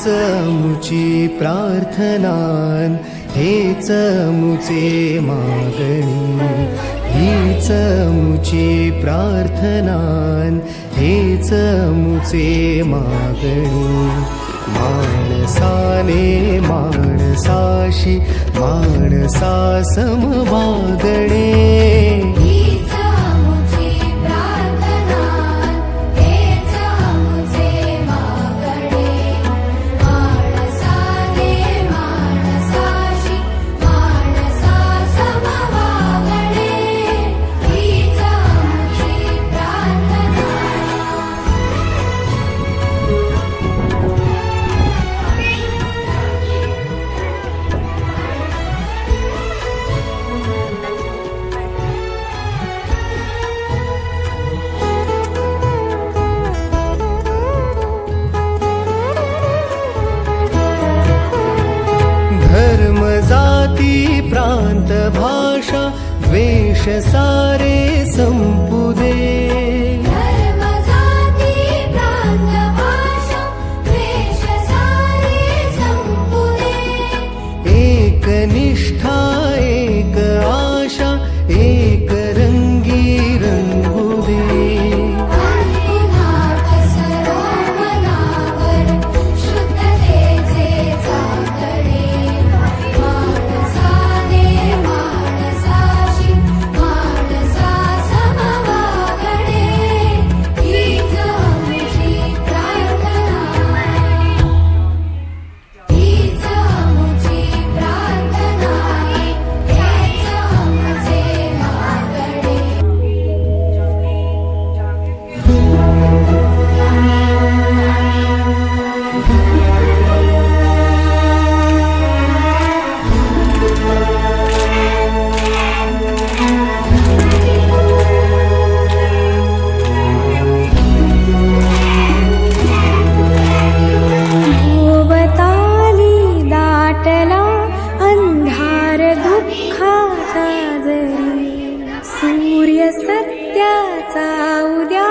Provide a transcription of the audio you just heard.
हेच मुची प्रार्थना हेच मुचे मागणी. हीच मुची प्रार्थना हेच मुचे मागणी. मानसाने मानसाशी मानसा समवागणे सारे सूर्य सत्याचा उद्या